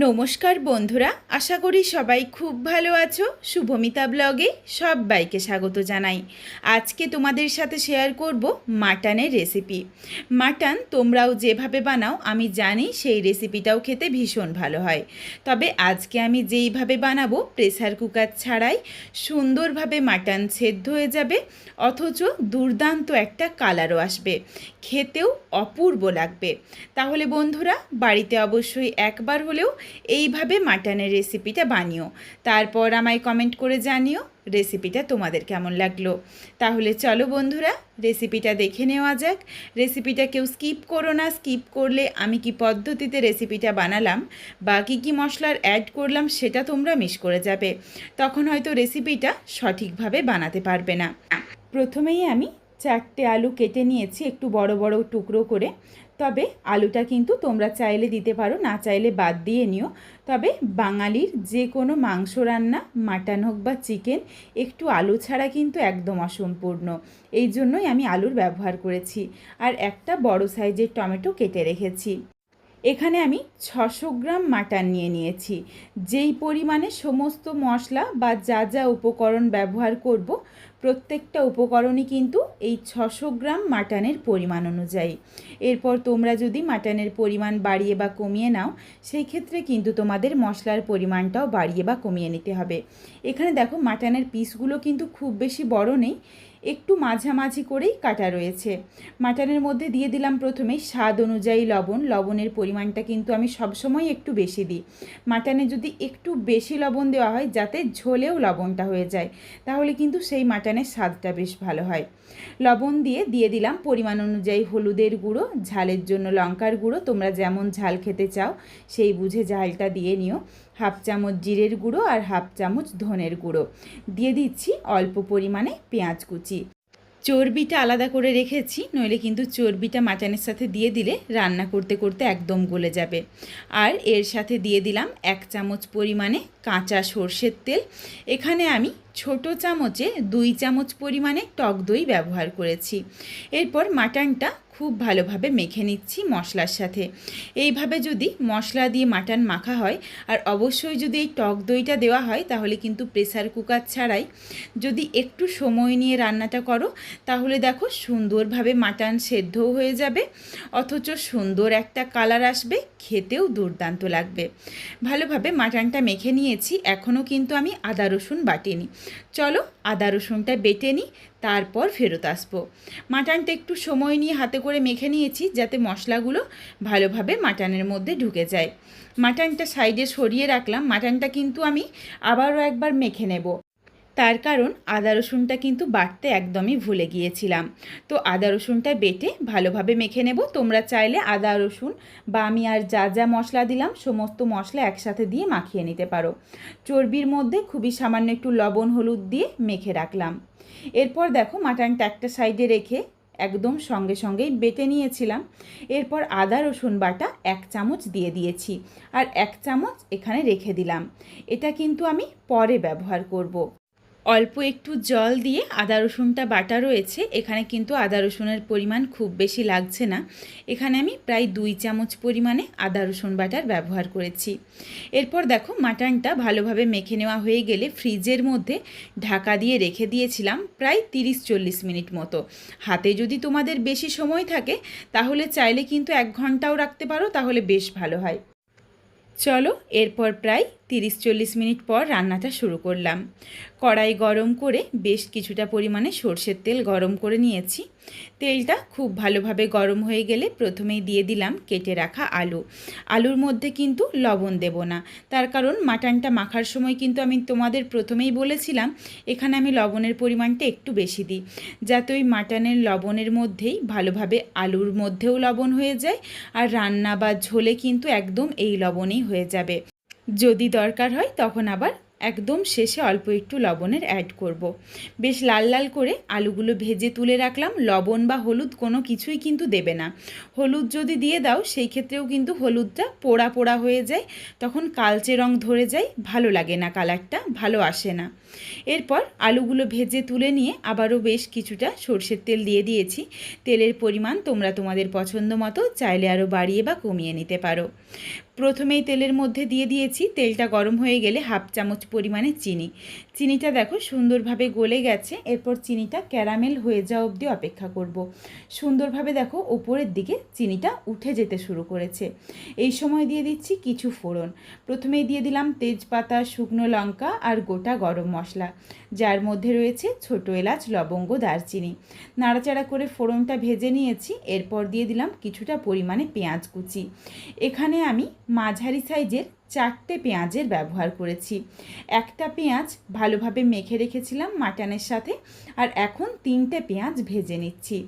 নমস্কার বন্ধুরা, আশা করি সবাই খুব ভালো আছো। শুভমিতা ব্লগে সবাইকে স্বাগত জানাই। আজকে তোমাদের সাথে শেয়ার করব মাটনের রেসিপি মাটন তোমরাও যেভাবে বানাও, আমি জানি সেই রেসিপিটাও খেতে ভীষণ ভালো হয়। তবে আজকে আমি যেইভাবে বানাবো প্রেসার কুকার ছাড়াই সুন্দরভাবে মাটন সেদ্ধ হয়ে যাবে, অথচ দুর্দান্ত একটা কালারও আসবে। খেতেও অপূর্ব লাগবে। তাহলে বন্ধুরা, বাড়িতে অবশ্যই একবার হলেও এইভাবে মাটনের রেসিপিটা বানিও। তারপর আমায় কমেন্ট করে জানিও রেসিপিটা তোমাদের কেমন লাগল। তাহলে চলো বন্ধুরা রেসিপিটা দেখে নেওয়া যাক। রেসিপিটা কেউ স্কিপ করো না স্কিপ করলে আমি কি পদ্ধতিতে রেসিপিটা বানালাম বা কী কী মশলার অ্যাড করলাম সেটা তোমরা মিস করে যাবে। তখন হয়তো রেসিপিটা সঠিকভাবে বানাতে পারবে না। প্রথমেই আমি চারটে আলু কেটে নিয়েছি একটু বড় বড় টুকরো করে। তবে আলুটা কিন্তু তোমরা চাইলে দিতে পারো, না চাইলে বাদ দিয়ে নিও। তবে বাঙালির যে কোনো মাংস রান্না, মাটন হোক বা চিকেন, একটু আলু ছাড়া কিন্তু একদম অসম্পূর্ণ। এই জন্যই আমি আলুর ব্যবহার করেছি। আর একটা বড় সাইজের টমেটো কেটে রেখেছি। এখানে আমি ছশো গ্রাম মাটন নিয়ে নিয়েছি। যেই পরিমাণে সমস্ত মশলা বা যা যা উপকরণ ব্যবহার করব, প্রত্যেকটা উপকরণই কিন্তু এই ছশো গ্রাম মাটনের পরিমাণ অনুযায়ী। এরপর তোমরা যদি মাটনের পরিমাণ বাড়িয়ে বা কমিয়ে নাও, সেই ক্ষেত্রে কিন্তু তোমাদের মশলার পরিমাণটাও বাড়িয়ে বা কমিয়ে নিতে হবে। এখানে দেখো মাটনের পিসগুলো কিন্তু খুব বেশি বড় নেই। একটু মাঝামাঝি করেই কাটা রয়েছে। মাটনের মধ্যে দিয়ে দিলাম প্রথমেই স্বাদ অনুযায়ী লবণ। লবণের পরিমাণটা কিন্তু আমি সবসময় একটু বেশি দিই। মাটনে যদি একটু বেশি লবণ দেওয়া হয়, যাতে ঝোলেও লবণটা হয়ে যায়, তাহলে কিন্তু সেই মাটনের স্বাদটা বেশ ভালো হয়। লবণ দিয়ে দিয়ে দিলাম পরিমাণ অনুযায়ী হলুদের গুঁড়ো, ঝালের জন্য লঙ্কার গুঁড়ো। তোমরা যেমন ঝাল খেতে চাও, সেই বুঝে ঝালটা দিয়ে নিও। হাফ চামচ জিরের গুঁড়ো আর হাফ চামচ ধনের গুঁড়ো। দিয়ে দিচ্ছি অল্প পরিমাণে পেঁয়াজ কুচি। চর্বিটা আলাদা করে রেখেছি, নইলে কিন্তু চর্বিটা মাটনের সাথে দিয়ে দিলে রান্না করতে করতে একদম গলে যাবে। আর এর সাথে দিয়ে দিলাম এক চামচ পরিমাণে কাঁচা সর্ষের তেল। এখানে আমি ছোট চামচে দুই চামচ পরিমাণে টক দই ব্যবহার করেছি। এরপর মাটনটা খুব ভালোভাবে মেখে নিচ্ছি মশলার সাথে। এইভাবে যদি মশলা দিয়ে মাটন মাখা হয়, আর অবশ্যই যদি এই টক দইটা দেওয়া হয়, তাহলে কিন্তু প্রেসার কুকার ছাড়াই। যদি একটু সময় নিয়ে রান্নাটা করো, তাহলে দেখো সুন্দরভাবে মাটন সেদ্ধও হয়ে যাবে, অথচ সুন্দর একটা কালার আসবে, খেতেও দুর্দান্ত লাগবে। ভালোভাবে মাটনটা মেখে নিয়েছি এখনও কিন্তু আমি আদা রসুন বাটিনি। চলো আদা রসুনটা বেটে নিই, তারপর ফেরত আসব। মাটানটা একটু সময় নিয়ে হাতে করে মেখে নিয়েছি, যাতে মশলাগুলো ভালোভাবে মাটানের মধ্যে ঢুকে যায়। মাটানটা সাইডে সরিয়ে রাখলাম, মাটানটা কিন্তু আমি আবারও একবার মেখে নেব। তার কারণ আদা রসুনটা কিন্তু বাটতে একদমই ভুলে গিয়েছিলাম। তো আদা রসুনটা বেটে ভালোভাবে মেখে নেব। তোমরা চাইলে আদা, রসুন বা আমি আর যা যা মশলা দিলাম, সমস্ত মশলা একসাথে দিয়ে মাখিয়ে নিতে পারো। চর্বির মধ্যে খুবই সামান্য একটু লবণ, হলুদ দিয়ে মেখে রাখলাম। এরপর দেখো মাটনটা একটা সাইডে রেখে একদম সঙ্গে সঙ্গেই বেটে নিয়েছিলাম। এরপর আদা, রসুন বাটা এক চামচ দিয়ে দিয়েছি। আর এক চামচ এখানে রেখে দিলাম। এটা কিন্তু আমি পরে ব্যবহার করব। অল্প একটু জল দিয়ে আদা, রসুনটা বাটা রয়েছে। এখানে কিন্তু আদা, রসুনের পরিমাণ খুব বেশি লাগছে না। এখানে আমি প্রায় দুই চামচ পরিমাণে আদা, রসুন বাটার ব্যবহার করেছি। এরপর দেখো, মাটনটা ভালোভাবে মেখে নেওয়া হয়ে গেলে ফ্রিজের মধ্যে ঢাকা দিয়ে রেখে দিয়েছিলাম প্রায় তিরিশ চল্লিশ মিনিট মতো। হাতে যদি তোমাদের বেশি সময় থাকে, তাহলে চাইলে কিন্তু এক ঘন্টাও রাখতে পারো, তাহলে বেশ ভালো হয়। চলো, এরপর প্রায় তিরিশ চল্লিশ মিনিট পর রান্নাটা শুরু করলাম। কড়াই গরম করে বেশ কিছুটা পরিমাণে সর্ষের তেল গরম করে নিয়েছি। তেলটা খুব ভালোভাবে গরম হয়ে গেলে প্রথমেই দিয়ে দিলাম কেটে রাখা আলু। আলুর মধ্যে কিন্তু লবণ দেব না। তার কারণ মাটনটা মাখার সময় কিন্তু আমি তোমাদের প্রথমেই বলেছিলাম, এখানে আমি লবণের পরিমাণটা একটু বেশি দিই। যাতে ওই মাটনের লবণের মধ্যেই ভালোভাবে আলুর মধ্যেও লবণ হয়ে যায়, আর রান্না বা ঝোলে কিন্তু একদম এই লবণেই হয়ে যাবে। যদি দরকার হয় তখন আবার একদম শেষে অল্প একটু লবণের অ্যাড করব। বেশ লাল লাল করে আলুগুলো ভেজে তুলে রাখলাম। লবণ বা হলুদ কোনো কিছুই কিন্তু দেবে না। হলুদ যদি দিয়ে দাও, সেই ক্ষেত্রেও কিন্তু হলুদটা পোড়া পোড়া হয়ে যায়। তখন কালচে রং ধরে যায়। ভালো লাগে না কালারটা, ভালো আসে না। এরপর আলুগুলো ভেজে তুলে নিয়ে আবারও বেশ কিছুটা সর্ষের তেল দিয়ে দিয়েছি। তেলের পরিমাণ তোমরা তোমাদের পছন্দ মতো চাইলে আরও বাড়িয়ে বা কমিয়ে নিতে পারো। প্রথমেই তেলের মধ্যে দিয়ে দিয়েছি। তেলটা গরম হয়ে গেলে হাফ চামচ পরিমাণে চিনি। চিনিটা দেখো সুন্দরভাবে গলে গেছে। এরপর চিনিটা ক্যারামেল হয়ে যাওয়া অবধি অপেক্ষা করব। সুন্দরভাবে দেখো ওপরের দিকে চিনিটা উঠে যেতে শুরু করেছে। এই সময় দিয়ে দিচ্ছি কিছু ফোড়ন। প্রথমেই দিয়ে দিলাম তেজপাতা, শুকনো লঙ্কা আর গোটা গরম মশলা। যার মধ্যে রয়েছে ছোটো এলাচ, লবঙ্গ, দারচিনি। নাড়াচাড়া করে ফোড়নটা ভেজে নিয়েছি। এরপর দিয়ে দিলাম কিছুটা পরিমাণে পেঁয়াজ কুচি। এখানে আমি মাঝারি সাইজের চারটে পেঁয়াজের ব্যবহার করেছি। একটা পেঁয়াজ ভালোভাবে মেখে রেখেছিলাম মাটনের সাথে আর এখন তিনটে পেঁয়াজ ভেজে নিচ্ছি।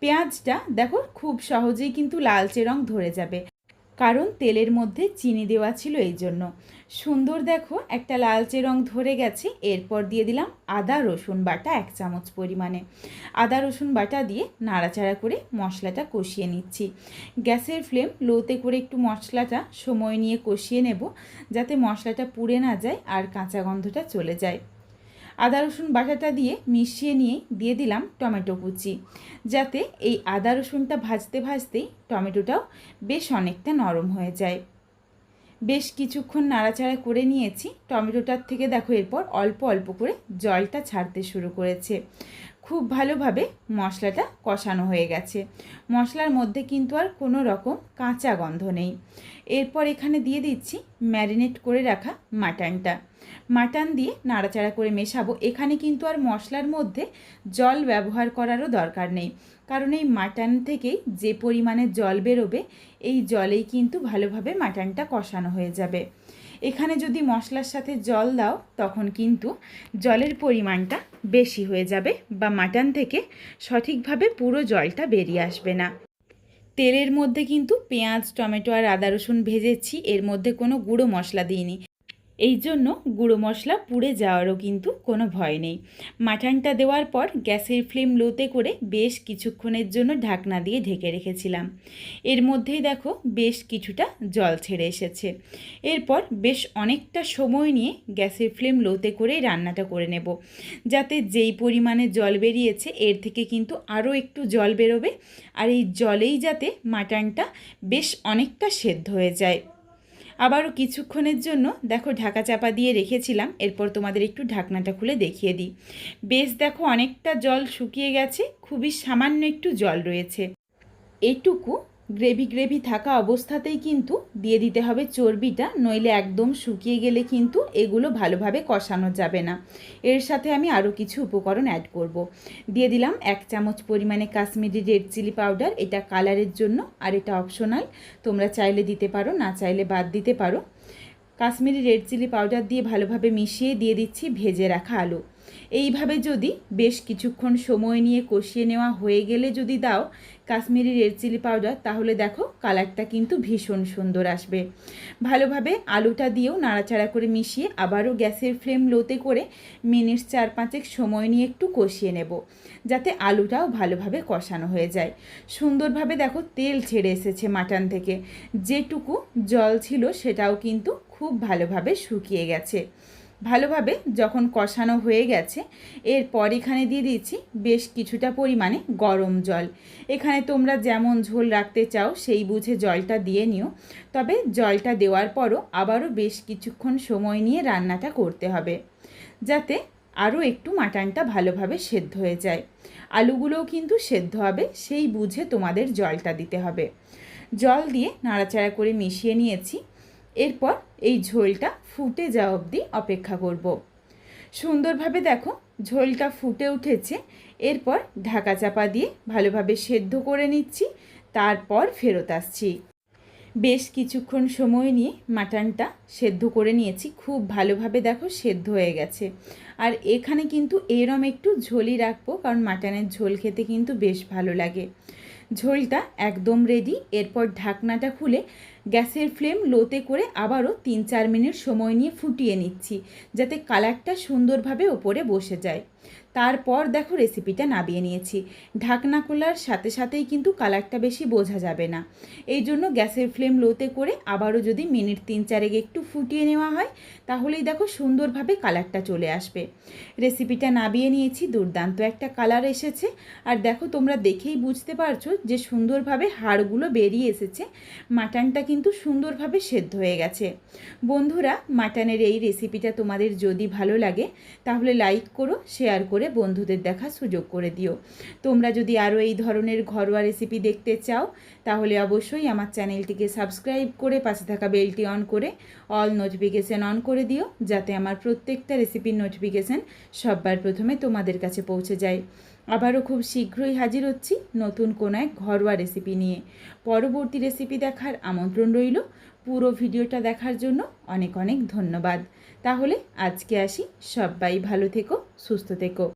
পেঁয়াজটা দেখো খুব সহজেই কিন্তু লালচে রং ধরে যাবে। কারণ তেলের মধ্যে চিনি দেওয়া ছিল এই জন্য। সুন্দর দেখো, একটা লালচে রং ধরে গেছে। এরপর দিয়ে দিলাম আদা, রসুন বাটা এক চামচ পরিমাণে। আদা, রসুন বাটা দিয়ে নাড়াচাড়া করে মশলাটা কষিয়ে নিচ্ছি। গ্যাসের ফ্লেম লোতে করে একটু মশলাটা সময় নিয়ে কষিয়ে নেব, যাতে মশলাটা পুড়ে না যায় আর কাঁচা গন্ধটা চলে যায়। আদা রসুন বাটাটা দিয়ে মিশিয়ে নিয়ে দিয়ে দিলাম টমেটো কুচি। যাতে এই আদা রসুনটা ভাজতে ভাজতেই টমেটোটাও বেশ অনেকটা নরম হয়ে যায়। বেশ কিছুক্ষণ নাড়াচাড়া করে নিয়েছি। টমেটোটার থেকে দেখো এরপর অল্প অল্প করে জলটা ছাড়তে শুরু করেছে। খুব ভালোভাবে মশলাটা কষানো হয়ে গেছে। মশলার মধ্যে কিন্তু আর কোনো রকম কাঁচা গন্ধ নেই। এরপর এখানে দিয়ে দিচ্ছি ম্যারিনেট করে রাখা মাটনটা। মাটন দিয়ে নাড়াচাড়া করে মেশাবো। এখানে কিন্তু আর মশলার মধ্যে জল ব্যবহার করারও দরকার নেই। কারণ এই মাটন থেকেই যে পরিমাণে জল বেরোবে, এই জলেই কিন্তু ভালোভাবে মাটনটা কষানো হয়ে যাবে। এখানে যদি মশলার সাথে জল দাও, তখন কিন্তু জলের পরিমাণটা বেশি হয়ে যাবে বা মাটন থেকে সঠিকভাবে পুরো জলটা বেরিয়ে আসবে না। তেলের মধ্যে কিন্তু পেঁয়াজ, টমেটো আর আদা রসুন ভেজেছি, এর মধ্যে কোনো গুঁড়ো মশলা দিইনি। এই জন্য গুঁড়ো মশলা পুড়ে যাওয়ারও কিন্তু কোনো ভয় নেই। মাটনটা দেওয়ার পর গ্যাসের ফ্লেম লোতে করে বেশ কিছুক্ষণের জন্য ঢাকনা দিয়ে ঢেকে রেখেছিলাম। এর মধ্যেই দেখো বেশ কিছুটা জল ছেড়ে এসেছে। এরপর বেশ অনেকটা সময় নিয়ে গ্যাসের ফ্লেম লোতে করেই রান্নাটা করে নেব। যাতে যেই পরিমাণে জল বেরিয়েছে এর থেকে কিন্তু আরও একটু জল বেরোবে। আর এই জলেই যাতে মাটনটা বেশ অনেকটা সেদ্ধ হয়ে যায়। আবারও কিছুক্ষণের জন্য দেখো ঢাকা চাপা দিয়ে রেখেছিলাম, এরপর তোমাদের একটু ঢাকনাটা খুলে দেখিয়ে দিই। বেশ দেখো অনেকটা জল শুকিয়ে গেছে, খুবই সামান্য একটু জল রয়েছে। এটুকু গ্রেভি গ্রেভি থাকা অবস্থাতেই কিন্তু দিয়ে দিতে হবে চর্বিটা, নইলে একদম শুকিয়ে গেলে কিন্তু এগুলো ভালোভাবে কষানো যাবে না এর সাথে আমি আরও কিছু উপকরণ অ্যাড করব। দিয়ে দিলাম এক চামচ পরিমাণে কাশ্মীরি রেড চিলি পাউডার, এটা কালারের জন্য, আর এটা অপশনাল তোমরা চাইলে দিতে পারো, না চাইলে বাদ দিতে পারো কাশ্মীরি রেড চিলি পাউডার দিয়ে ভালোভাবে মিশিয়ে দিয়ে দিচ্ছি ভেজে রাখা আলু। এইভাবে যদি বেশ কিছুক্ষণ সময় নিয়ে কষিয়ে নেওয়া হয়ে গেলে যদি দাও কাশ্মীরি রেড চিলি পাউডার, তাহলে দেখো কালারটা কিন্তু ভীষণ সুন্দর আসবে। ভালোভাবে আলুটা দিয়েও নাড়াচাড়া করে মিশিয়ে আবারও গ্যাসের ফ্লেম লোতে করে মিনিট চার পাঁচেক সময় নিয়ে একটু কষিয়ে নেব, যাতে আলুটাও ভালোভাবে কষানো হয়ে যায়। সুন্দরভাবে দেখো তেল ছেড়ে এসেছে মাটন থেকে। যেটুকু জল ছিল সেটাও কিন্তু খুব ভালোভাবে শুকিয়ে গেছে। ভালোভাবে যখন কষানো হয়ে গেছে এরপর এখানে দিয়ে দিচ্ছি বেশ কিছুটা পরিমাণে গরম জল। এখানে তোমরা যেমন ঝোল রাখতে চাও, সেই বুঝে জলটা দিয়ে নিও। তবে জলটা দেওয়ার পরও আবারও বেশ কিছুক্ষণ সময় নিয়ে রান্নাটা করতে হবে, যাতে আরও একটু মাটনটা ভালোভাবে সেদ্ধ হয়ে যায়। আলুগুলোও কিন্তু সেদ্ধ হবে, সেই বুঝে তোমাদের জলটা দিতে হবে। জল দিয়ে নাড়াচাড়া করে মিশিয়ে নিয়েছি। এরপর এই ঝোলটা ফুটে যাওয়া অবধি অপেক্ষা করব। সুন্দরভাবে দেখো, ঝোলটা ফুটে উঠেছে। এরপর ঢাকা চাপা দিয়ে ভালোভাবে সেদ্ধ করে নিচ্ছি, তারপর ফেরত আসছি। বেশ কিছুক্ষণ সময় নিয়ে মাটনটা সেদ্ধ করে নিয়েছি। খুব ভালোভাবে দেখো সেদ্ধ হয়ে গেছে। আর এখানে কিন্তু এরম একটু ঝোলই রাখব, কারণ মাটনের ঝোল খেতে কিন্তু বেশ ভালো লাগে। ঝোলটা একদম রেডি এরপর ঢাকনাটা খুলে গ্যাসের ফ্লেম লোতে করে আবারও তিন চার মিনিট সময় নিয়ে ফুটিয়ে নিচ্ছি, যাতে কালারটা সুন্দরভাবে ওপরে বসে যায়। তারপর দেখো রেসিপিটা নাবিয়ে নিয়েছি। ঢাকনা খোলার সাথে সাথেই কিন্তু কালারটা বেশি বোঝা যাবে না। এই জন্য গ্যাসের ফ্লেম লোতে করে আবারও যদি মিনিট তিন চারেক একটু ফুটিয়ে নেওয়া হয়, তাহলেই দেখো সুন্দরভাবে কালারটা চলে আসবে। রেসিপিটা নাবিয়ে নিয়েছি, দুর্দান্ত একটা কালার এসেছে। আর দেখো তোমরা দেখেই বুঝতে পারছ যে সুন্দরভাবে হাড়গুলো বেরিয়ে এসেছে। মাটনটা কিন্তু সুন্দরভাবে সেদ্ধ হয়ে গেছে। বন্ধুরা, মাটনের এই রেসিপিটা তোমাদের যদি ভালো লাগে, তাহলে লাইক করো শেয়ার করে বন্ধুদের দেখার সুযোগ করে দিও। তোমরা যদি আরও এই ধরনের ঘরোয়া রেসিপি দেখতে চাও, তাহলে অবশ্যই আমার চ্যানেলটিকে সাবস্ক্রাইব করে পাশে থাকা বেলটি অন করে অল নোটিফিকেশান অন করে দিও, যাতে আমার প্রত্যেকটা রেসিপির নোটিফিকেশান সববার প্রথমে তোমাদের কাছে পৌঁছে যায়। আবারও খুব শীঘ্রই হাজির হচ্ছি নতুন কোনো এক ঘরোয়া রেসিপি নিয়ে। পরবর্তী রেসিপি দেখার আমন্ত্রণ রইল। পুরো ভিডিওটা দেখার জন্য অনেক অনেক ধন্যবাদ। তাহলে আজকে আসি। সবাই ভালো থেকো, সুস্থ থেকো।